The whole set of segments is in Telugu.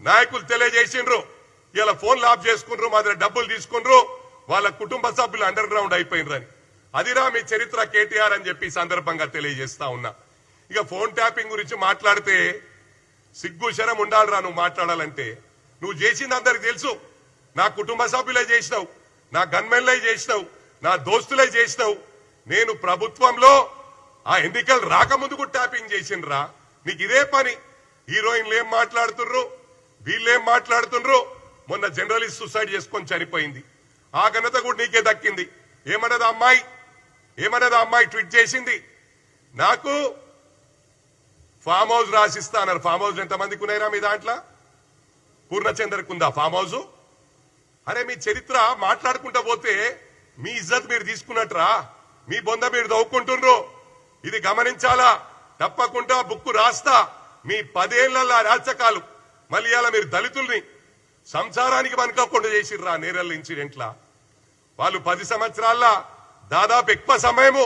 నాయకులు తెలియజేసిండ్రు. ఇలా ఫోన్లు ఆఫ్ చేసుకుండ్రు మా దగ్గర డబ్బులు తీసుకుండ్రు. వాళ్ళ కుటుంబ సభ్యులు అండర్ గ్రౌండ్ అయిపోయినరని అదిరా మీ చరిత్ర కేటీఆర్ అని చెప్పి సందర్భంగా తెలియజేస్తా ఉన్నా. ఇక ఫోన్ ట్యాపింగ్ గురించి మాట్లాడితే సిగ్గు శరం ఉండాలిరా నువ్వు మాట్లాడాలంటే. నువ్వు చేసింది అందరికి తెలుసు. నా కుటుంబ సభ్యులే చేసినావు. నా గన్మెన్లే చేసినావు. నా దోస్తులే చేసినావు. నేను ప్రభుత్వంలో ఆ ఎన్నికలు రాకముందుకు ట్యాపింగ్ చేసిండ్రా. నీకు ఇదే పని. హీరోయిన్లు ఏం మాట్లాడుతుర్రు? వీళ్ళేం మాట్లాడుతుండ్రు? మొన్న జర్నలిస్ట్ సూసైడ్ చేసుకొని చనిపోయింది. ఆ ఘనత కూడా నీకే దక్కింది. ఏమన్నది అమ్మాయి? ఏమన్నది అమ్మాయి ట్వీట్ చేసింది? నాకు ఫామ్ హౌస్ రాసిస్తా అన్నారు. ఫామ్ హౌస్ ఎంతమందికి ఉన్నాయిరా మీ దాంట్లో? పూర్ణచంద్రకు ఉందా ఫామ్ హౌస్? అరే మీ చరిత్ర మాట్లాడుకుంటా పోతే మీ ఇజ్జత్ మీరు తీసుకున్నట్రా? మీ బొంద మీరు దవ్వుకుంటుండ్రు. ఇది గమనించాలా? తప్పకుండా బుక్కు రాస్తా. మీ పదేళ్ళ రాచకాలు మళ్ళీ అలా మీరు దళితుల్ని సంసారానికి మనకకుండా చేసిర్రా నేరల్ ఇన్సిడెంట్లా? వాళ్ళు పది సంవత్సరాల దాదాపు ఎక్కువ సమయము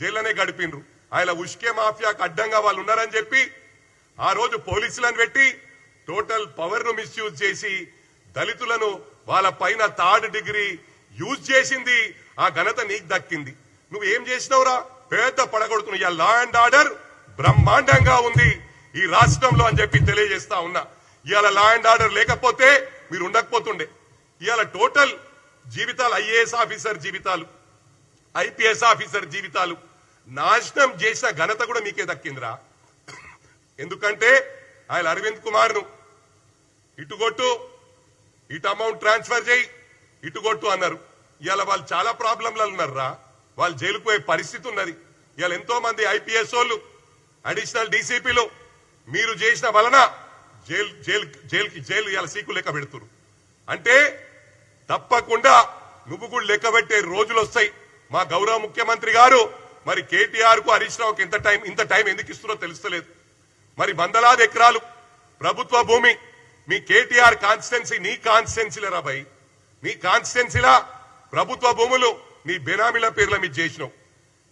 జైల్లోనే గడిపిండ్రు. ఆయన ఉష్కే మాఫియాకు అడ్డంగా వాళ్ళు ఉన్నారని చెప్పి ఆ రోజు పోలీసులను పెట్టి టోటల్ పవర్ను మిస్యూజ్ చేసి దళితులను వాళ్ళ పైన థర్డ్ డిగ్రీ యూజ్ చేసింది. ఆ ఘనత నీకు దక్కింది. నువ్వు ఏం చేసినావురా? పెద్ద పడగొడుతున్నావు ఇవాళ లా అండ్ ఆర్డర్ బ్రహ్మాండంగా ఉంది ఈ రాష్ట్రంలో అని చెప్పి తెలియజేస్తా ఉన్నా. ఇవాళ లా అండ్ ఆర్డర్ లేకపోతే మీరు ఉండకపోతుండే. ఇవాళ టోటల్ జీవితాలు ఐఏఎస్ ఆఫీసర్ జీవితాలు ఐపీఎస్ ఆఫీసర్ జీవితాలు నాశనం చేసిన ఘనత కూడా మీకే దక్కిందిరా. ఎందుకంటే ఆయన అరవింద్ కుమార్ను ఇటుగొట్టు ఇటు అమౌంట్ ట్రాన్స్ఫర్ చేయి ఇటుగొట్టు అన్నారు. ఇవాళ వాళ్ళు చాలా ప్రాబ్లంలలో ఉన్నారురా. వాళ్ళు జైలుపోయే పరిస్థితి ఉన్నది. ఇవాళ ఎంతో మంది ఐపీఎస్ వాళ్ళు అడిషనల్ డీసీపీలు మీరు చేసిన వలన జైలు జైలు జైలుకి జైలు ఇవాళ సీకు లెక్క పెడుతురు అంటే తప్పకుండా నువ్వు కూడా లెక్క పెట్టే రోజులు వస్తాయి. మా గౌరవ ముఖ్యమంత్రి గారు మరి కేటీఆర్కు హరీష్ రావుకి ఇంత టైం ఇంత టైం ఎందుకు ఇస్తున్నారో తెలుస్తలేదు. మరి వందలాది ఎకరాలు ప్రభుత్వ భూమి మీ కేటీఆర్ కాన్స్టిట్యున్సీ నీ కాన్స్టిట్యున్సీలరా భయ్. నీ కాన్స్టిట్యున్సీలా ప్రభుత్వ భూములు నీ బెనామీల పేర్ల మీద చేసినావు.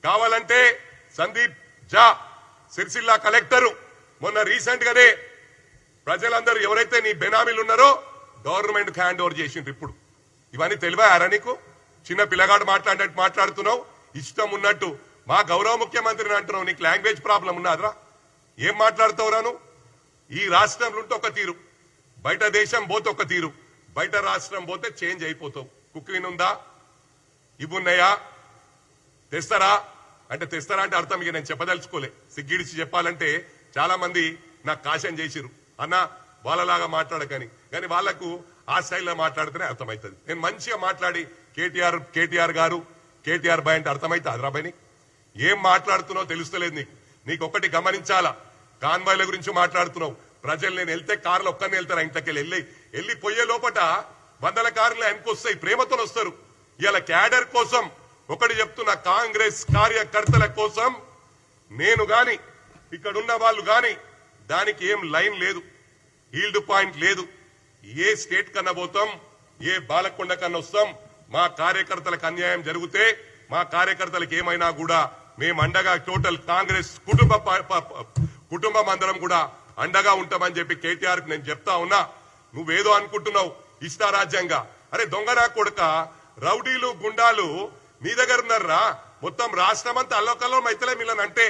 కావాలంటే సందీప్ జా సిరిసిల్ల కలెక్టరు మొన్న రీసెంట్ గానే ప్రజలందరూ ఎవరైతే నీ బెనామీలు ఉన్నారో గవర్నమెంట్ హ్యాండ్ ఓవర్ చేసిండ్రు ఇప్పుడు. ఇవన్నీ తెలివారా నీకు? చిన్న పిల్లగాడు మాట్లాడినట్టు మాట్లాడుతున్నావు. ఇష్టం ఉన్నట్టు మా గౌరవ ముఖ్యమంత్రిని అంటున్నావు. నీకు లాంగ్వేజ్ ప్రాబ్లం ఉన్నదిరా. ఏం మాట్లాడుతావురా ఈ రాష్ట్రంలో ఉంటే ఒక తీరు. బయట దేశం పోతే ఒక తీరు. బయట రాష్ట్రం పోతే చేంజ్ అయిపోతావు. కుక్కిన్ ఉందా ఇవున్నాయా తెస్తారా? అంటే తెస్తారా అంటే అర్థం ఇక నేను చెప్పదలుచుకోలే. సిగ్గిడిచి చెప్పాలంటే చాలా మంది నాకు కాశం చేసిరు అన్న వాళ్ళలాగా మాట్లాడకని. కానీ వాళ్ళకు ఆ స్టైల్లో మాట్లాడితేనే అర్థమవుతుంది. నేను మంచిగా మాట్లాడి కేటీఆర్ కేటీఆర్ గారు కేటీఆర్ బాయ్ అంటే అర్థమైతే అదరాబాయ్ ఏం మాట్లాడుతున్నావు తెలుస్తలేదు నీకు. నీకు ఒకటి గమనించాలా? కాన్వాయ్ల గురించి మాట్లాడుతున్నావు. ప్రజలు నేను వెళ్తే కార్లు ఒక్కరిని వెళ్తారు ఇంట్లోకి వెళ్ళి. వెళ్ళి పోయే లోపట వందల కార్లు ఆయనకు వస్తాయి ప్రేమతో వస్తారు. ఇలా క్యాడర్ కోసం ఒకటి చెప్తున్న కాంగ్రెస్ కార్యకర్తల కోసం నేను గాని ఇక్కడ ఉన్న వాళ్ళు గాని దానికి ఏం లైన్ లేదు. హీల్డ్ పాయింట్ లేదు. ఏ స్టేట్ కన్నా పోతాం ఏ బాలకొండ కన్నా వస్తాం మా కార్యకర్తలకు అన్యాయం జరిగితే మా కార్యకర్తలకు ఏమైనా కూడా మేము అండగా టోటల్ కాంగ్రెస్ కుటుంబ ప- కుటుంబం అందరం కూడా అండగా ఉంటామని చెప్పి కేటీఆర్కి నేను చెప్తా ఉన్నా. నువ్వేదో అనుకుంటున్నావు ఇష్టారాజ్యంగా అరే దొంగరా కొడుక రౌడీలు గుండాలు మీ దగ్గర ఉన్నారా? మొత్తం రాష్ట్రం అంతా అల్లకల్లం అయితలే మిల్లని అంటే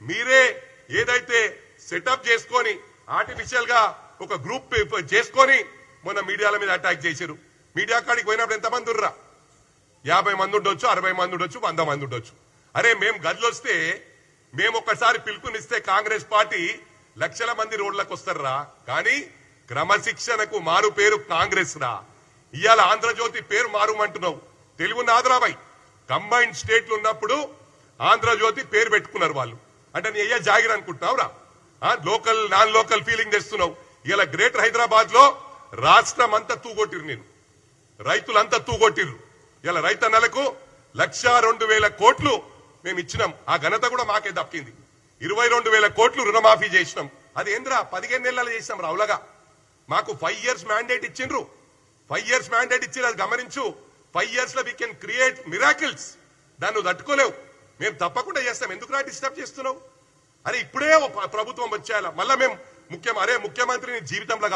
మీరే ఏదైతే సెటప్ చేసుకొని ఆర్టిఫిషియల్గా ఒక గ్రూప్ చేసుకొని మొన్న మీడియాల మీద అటాక్ చేశారు. మీడియా కాడికి పోయినప్పుడు ఎంతమంది ఉర్రా? యాభై మంది ఉండొచ్చు అరవై మంది ఉండొచ్చు వంద మంది ఉండొచ్చు. అరే మేము గదిలొస్తే మేము ఒక్కసారి పిలుపునిస్తే కాంగ్రెస్ పార్టీ లక్షల మంది రోడ్లకు వస్తారా? కానీ క్రమశిక్షణకు మారు పేరు కాంగ్రెస్ రా. ఇవాళ ఆంధ్రజ్యోతి పేరు మారుమంటున్నావు. తెలుగు నాదరాబాయ్ కంబైన్డ్ స్టేట్లు ఉన్నప్పుడు ఆంధ్రజ్యోతి పేరు పెట్టుకున్నారు వాళ్ళు. అంటే నీ అయ్యా జాగిర్ అనుకుంటున్నావు రా లోకల్ నాన్ లోకల్ ఫీలింగ్ తెస్తున్నావు. ఇలా గ్రేటర్ హైదరాబాద్లో రాష్ట్రం అంతా తూగొట్టిరు నేను. రైతులంతా తూగొట్టిర్రు. ఇలా రైతన్నలకు లక్ష రెండు వేల కోట్లు మేము ఇచ్చినాం. ఆ ఘనత కూడా మాకే దక్కింది. ఇరవై రెండు వేల కోట్లు రుణమాఫీ చేసినాం. అది ఏంద్రా? పదిహేను నెలలు చేసినాం రావులగా మాకు ఫైవ్ ఇయర్స్ మ్యాండేట్ ఇచ్చిండ్రు. ఫైవ్ ఇయర్స్ మ్యాండేట్ ఇచ్చి అది గమనించు. ఫైవ్ ఇయర్స్లో వీ కెన్ క్రియేట్ మిరాకిల్స్ దాన్ని తట్టుకోలేవు. మేము తప్పకుండా చేస్తాం. ఎందుకు నా డిస్టర్బ్ చేస్తున్నావు? అరే ఇప్పుడే ఓ ప్రభుత్వం వచ్చేయాల మళ్ళా మేము ముఖ్యం అరే ముఖ్యమంత్రిని జీవితంలో